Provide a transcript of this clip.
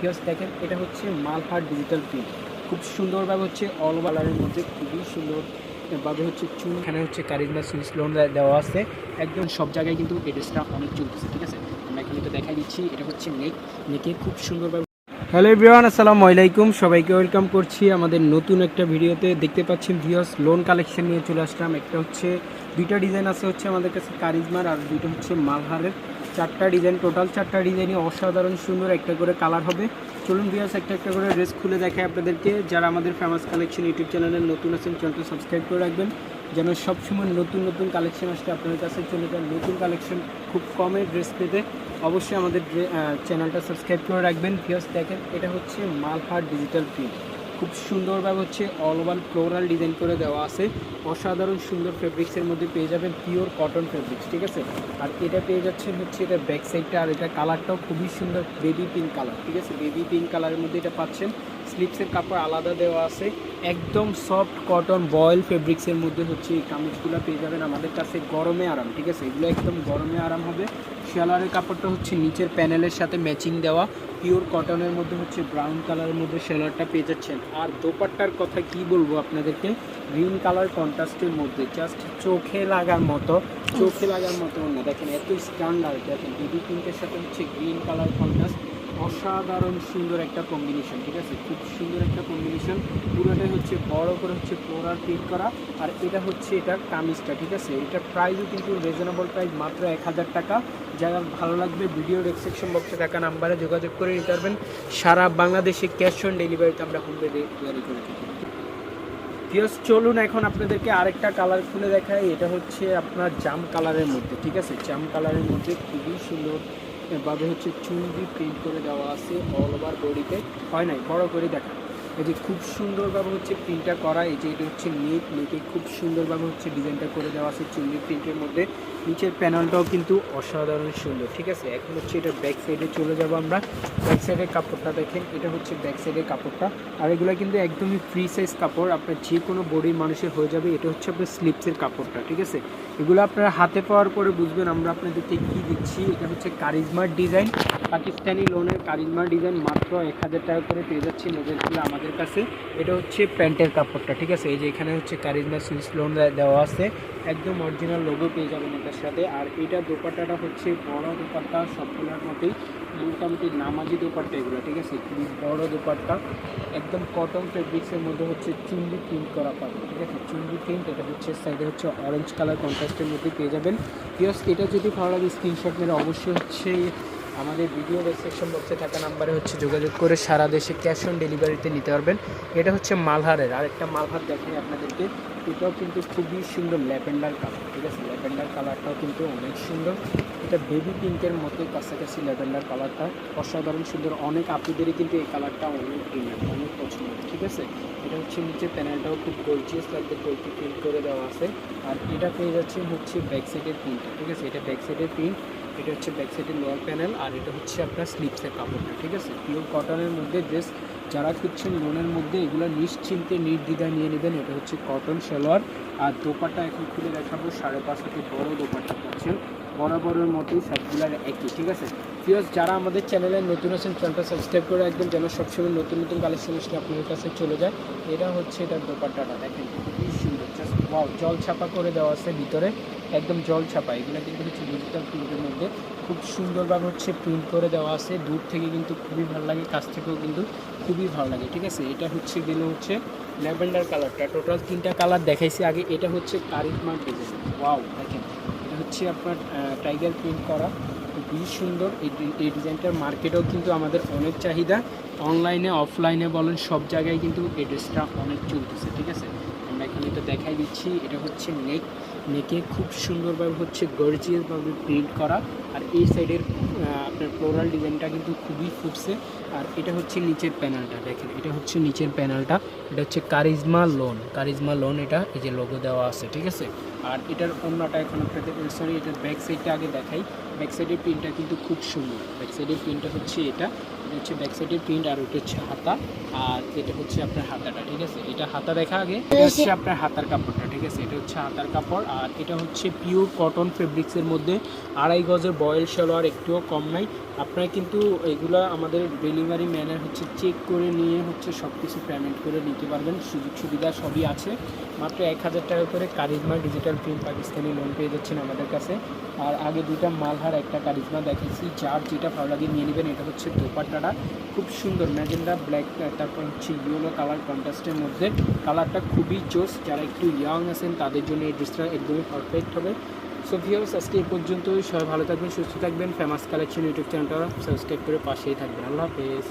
Views দেখেন, এটা হচ্ছে মালহার ডিজিটাল প্রিন্ট খুব সুন্দরভাবে হচ্ছে অল কালারের মধ্যে খুবই সুন্দর ভাবে হচ্ছে চুল এখানে হচ্ছে কারিজমা সুইচ লোন দেওয়া আছে। একদম সব জায়গায় কিন্তু এই ড্রেসটা অনেক চলতেছে, ঠিক আছে? আমরা এখানে তো দেখাই দিচ্ছি, এটা হচ্ছে নেক নেকে খুব সুন্দরভাবে হ্যালো এভরিওয়ান আসসালামু আলাইকুম। সবাইকে ওয়েলকাম করছি আমাদের নতুন একটা ভিডিওতে। দেখতে পাচ্ছেন ভিউয়ার্স লোন কালেকশন নিয়ে চলে আসলাম। একটা হচ্ছে, দুইটা ডিজাইন আছে হচ্ছে আমাদের কাছে কারিজমার আর দুইটা হচ্ছে মালহারের। চারটা ডিজাইন, টোটাল চারটা ডিজাইনই অসাধারণ সুন্দর একটা করে কালার হবে। চলুন ভিউয়ার্স একটা একটা করে ড্রেস খুলে দেখায় আপনাদেরকে। যারা আমাদের ফেমাস কালেকশন ইউটিউব চ্যানেলের নতুন আছেন, চ্যানেলটা সাবস্ক্রাইব করে রাখবেন। যেন সবসময় নতুন নতুন কালেকশন আসলে আপনাদের কাছে চলে যান নতুন কালেকশন খুব কমে ড্রেস পেতে অবশ্যই আমাদের চ্যানেলটা সাবস্ক্রাইব করে রাখবেন। ভিউয়ার্স দেখেন, এটা হচ্ছে মালহার ডিজিটাল প্রিন্ট খুব সুন্দরভাবে হচ্ছে অল ওভার ফ্লোরাল ডিজাইন করে দেওয়া আছে। অসাধারণ সুন্দর ফেব্রিক্সের মধ্যে পেয়ে যাবেন পিওর কটন ফেব্রিক্স ঠিক আছে? আর এটা পেয়ে যাচ্ছেন হচ্ছে এটা ব্যাক সাইডটা আর এটা কালারটাও খুবই সুন্দর বেবি পিঙ্ক কালার ঠিক আছে? বেবি পিঙ্ক কালারের মধ্যে এটা পাচ্ছেন। স্লিপসের কাপড় আলাদা দেওয়া আছে। একদম সফট কটন বয়েল ফেব্রিক্সের মধ্যে হচ্ছে এই কামিজগুলো পেয়ে যাবেন আমাদের কাছে গরমে আরাম, ঠিক আছে? এগুলো একদম গরমে আরাম হবে। শেলারের কাপড়টা হচ্ছে নিচের প্যানেলের সাথে ম্যাচিং দেওয়া। পিওর কটনের মধ্যে হচ্ছে ব্রাউন কালারের মধ্যে শেলারটা পেয়ে যাচ্ছেন। আর দোপাট্টার কথা কি বলব আপনাদেরকে? গ্রিন কালার কন্ট্রাস্টের মধ্যে জাস্ট চোখে লাগার মতো, চোখে লাগার মতো না। দেখেন এত স্ট্যান্ডার্ড দেখেন বেবি পিঙ্কের সাথে হচ্ছে গ্রিন কালার কন্ট্রাস্ট অসাধারণ সুন্দর একটা কম্বিনেশন ঠিক আছে? খুব সুন্দর একটা কম্বিনেশন পুরোটাই হচ্ছে বড় করে হচ্ছে ফ্লোরাল প্রিন্ট করা, আর এটা হচ্ছে এটার কামিজটা, ঠিক আছে? এটার প্রাইসও কিন্তু রিজনেবল প্রাইস মাত্র এক হাজার টাকা। যারা ভালো লাগবে ভিডিও ডেসক্রিপশন বক্সে থাকা নাম্বারে যোগাযোগ করে নিতে পারবেন। সারা বাংলাদেশে ক্যাশ অন ডেলিভারিতে আমরা হোম ডেলিভারি করে থাকি। পিওস চলুন এখন আপনাদেরকে আরেকটা কালার খুলে দেখাই। এটা হচ্ছে আপনার জাম কালারের মধ্যে, ঠিক আছে? জাম কালারের মধ্যে খুবই সুন্দর ভাবে হচ্ছে চুনরি প্রিন্ট করে দেওয়া আছে অল ওভার বডিতে হয় নাই, বড় করে দেখা যে খুব সুন্দরভাবে হচ্ছে প্রিন্টটা করা, এই যে এটা হচ্ছে নেট নেকে খুব সুন্দরভাবে হচ্ছে ডিজাইনটা করে দেওয়া আছে চুনরি প্রিন্টের মধ্যে। নিচের প্যানেলটাও কিন্তু অসাধারণ সুন্দর, ঠিক আছে? এখন হচ্ছে এটা ব্যাক সাইডে চলে যাব আমরা। ব্যাক সাইডের কাপড়টা দেখেন, এটা হচ্ছে ব্যাক সাইডের কাপড়টা। আর এগুলো কিন্তু একদমই ফ্রি সাইজ কাপড়, আপনার যে কোনো বডির মানুষের হয়ে যাবে, এটা হচ্ছে আপনার স্লিপসের কাপড়টা, ঠিক আছে? এগুলো আপনারা হাতে পাওয়ার পরে বুঝবেন আমরা আপনাদেরকে কী দিচ্ছি। এটা হচ্ছে কারিজমার ডিজাইন পাকিস্তানি লোনের কারিজমার ডিজাইন মাত্র এক হাজার টাকা করে পেয়ে যাচ্ছে। নোবেলগুলো আমাদের কাছে, এটা হচ্ছে প্যান্টের কাপড়টা, ঠিক আছে? এই যে এখানে হচ্ছে কারিজমা সুইচ লোন দেওয়া আছে, একদম অরিজিনাল লোগো পেয়ে যাবেন এটার সাথে। আর এটা দোপাট্টাটা হচ্ছে বড় দোপাট্টা, সবগুলোর মতোই, মোটামুটি নামাজি দোপাট্টা এগুলো, ঠিক আছে? বড় দোপাট্টা, একদম কটন ফেব্রিক্সের মধ্যে হচ্ছে চুন্ডি প্রিন্ট করা পাবে ঠিক আছে? চুন্ডি প্রিন্ট এটা হচ্ছে সাইডে হচ্ছে অরেঞ্জ কালার কন্ট্রাস্টের মধ্যে পেয়ে যাবেন। পিওস এটা যদি ভালো লাগে স্ক্রিনশট মেরে অবশ্যই হচ্ছে আমাদের ভিডিও ডেসক্রিপশন বক্সে থাকা নাম্বারে হচ্ছে যোগাযোগ করে সারা দেশে ক্যাশ অন ডেলিভারিতে নিতে পারবেন। এটা হচ্ছে মালহারের আরেকটা মালহার দেখাই আপনাদেরকে। এটাও কিন্তু খুবই সুন্দর ল্যাভেন্ডার কালার ঠিক আছে? ল্যাভেন্ডার কালারটাও কিন্তু অনেক সুন্দর। এটা বেবি পিঙ্কের মতোই কাছাকাছি ল্যাভেন্ডার কালারটা অসাধারণ সুন্দর, অনেক আপুদেরই কিন্তু এই কালারটা অনেক প্রিমিয়াম অনেক পছন্দ, ঠিক আছে? এটা হচ্ছে নিচে প্যানেলটাও খুব গর্জিয়াস লাগবে গোলকি প্রিন্ট করে দেওয়া আছে। আর এটা পেয়ে যাচ্ছে হচ্ছে ব্যাক সাইডের প্রিন্টটা ঠিক আছে? এটা ব্যাক সাইডের প্রিন্ট এটা হচ্ছে ব্যাক সাইডের লোয়ার প্যানেল আর এটা হচ্ছে আপনার স্লিপসের কাপড়টা, ঠিক আছে? পিওর কটনের মধ্যে ড্রেস যারা খুঁজছেন লোনের মধ্যে, এগুলো নিশ্চিন্তে নির্দ্বিধায় নিয়ে নেবেন। এটা হচ্ছে কটন সালোয়ার আর দোপাটা এখন খুলে দেখাবো, সাড়ে পাঁচ থেকে বড় দোপাটা পাচ্ছেন বরাবরের মতোই সবগুলার একই, ঠিক আছে? প্রিয়স যারা আমাদের চ্যানেলে নতুন আছেন চ্যানেলটা সাবস্ক্রাইব করে একদম যেন সবসময় নতুন নতুন কালেকশন আসলে আপনাদের কাছে চলে যায়। এটা হচ্ছে এটার দোপাট্টাটা, দেখেন, খুবই সুন্দর। ওয়াও জল ছাপা করে দেওয়া আছে ভিতরে। একদম জল ছাপা, এগুলো কিন্তু হচ্ছে ডিজিটাল প্রিন্টের মধ্যে। খুব সুন্দরভাবে হচ্ছে প্রিন্ট করে দেওয়া আছে। দূর থেকে কিন্তু খুবই ভালো লাগে, কাছ থেকেও কিন্তু খুবই ভালো লাগে, ঠিক আছে? এটা হচ্ছে গেলে হচ্ছে ল্যাভেন্ডার কালারটা। টোটাল তিনটা কালার দেখাইছি আগে, এটা হচ্ছে কারিজমার ডিজাইন। ওয়াও দেখেন, এটা হচ্ছে আপনার টাইগার প্রিন্ট করা, খুবই সুন্দর। এই ডিজাইনটার মার্কেটেও কিন্তু আমাদের অনেক চাহিদা। অনলাইনে অফলাইনে বলেন, সব জায়গায় কিন্তু এই ড্রেসটা অনেক চলতেছে, ঠিক আছে? আমরা এখানে তো দেখাই দিচ্ছি, এটা হচ্ছে নেক নেকে খুব সুন্দরভাবে হচ্ছে গর্জিয়াসভাবে প্রিন্ট করা। আর এই সাইডের আপনার ফ্লোরাল ডিজাইনটা কিন্তু খুবই ফুটছে। আর এটা হচ্ছে নিচের প্যানেলটা দেখেন, এটা হচ্ছে নিচের প্যানেলটা এটা হচ্ছে কারিজমা লোন কারিজমা লোন এটা, এই যে লোগো দেওয়া আছে, ঠিক আছে? আর এটার অন্যটা এখন আপনাদের সরি এটার ব্যাক সাইডটা আগে দেখাই। ব্যাক সাইডের প্রিন্টটা কিন্তু খুব সুন্দর। ব্যাক সাইডের প্রিন্টটা হচ্ছে এটা এটা হচ্ছে ব্যাক সাইডের প্রিন্ট আর ওটা হচ্ছে হাতা। আর এটা হচ্ছে আপনার হাতাটা, ঠিক আছে? এটা হাতা দেখা আগে, এটা হচ্ছে আপনার হাতার কাপড়টা ঠিক আছে, এটা হচ্ছে হাতার কাপড় আর এটা হচ্ছে পিওর কটন ফেব্রিক্সের মধ্যে। আড়াই গজের বয়েল সালোয়ার একটুও কম নাই। আপনারা কিন্তু এগুলো আমাদের ডেলিভারি ম্যানের হচ্ছে চেক করে নিয়ে হচ্ছে সব কিছু পেমেন্ট করে নিতে পারবেন। সুযোগ সুবিধা সবই আছে। মাত্র এক হাজার টাকা করে charisma digital print Pakistani lawn পেয়ে যাচ্ছেন আমাদের কাছে। আর আগে দুইটা মালহার, একটা কারিজমা দেখেছি যার যেটা ভালো লাগে নিয়ে নেবেন, এটা হচ্ছে দোপাট্টাটা। খুব সুন্দর ম্যাজেন্ডা ব্ল্যাক তারপর হচ্ছে ইয়েলো কালার কন্ট্রাস্টের মধ্যে। কালারটা খুবই জোস, যারা একটু ইয়াং আছেন, তাদের জন্য এই ড্রেসটা একদমই পারফেক্ট হবে। সো ভিউয়ার্স আজকে এই পর্যন্তই। সবাই ভালো থাকবেন, সুস্থ থাকবেন। ফেমাস কালেকশন ইউটিউব চ্যানেলটা সাবস্ক্রাইব করে পাশেই থাকবেন। আল্লাহ হাফেজ।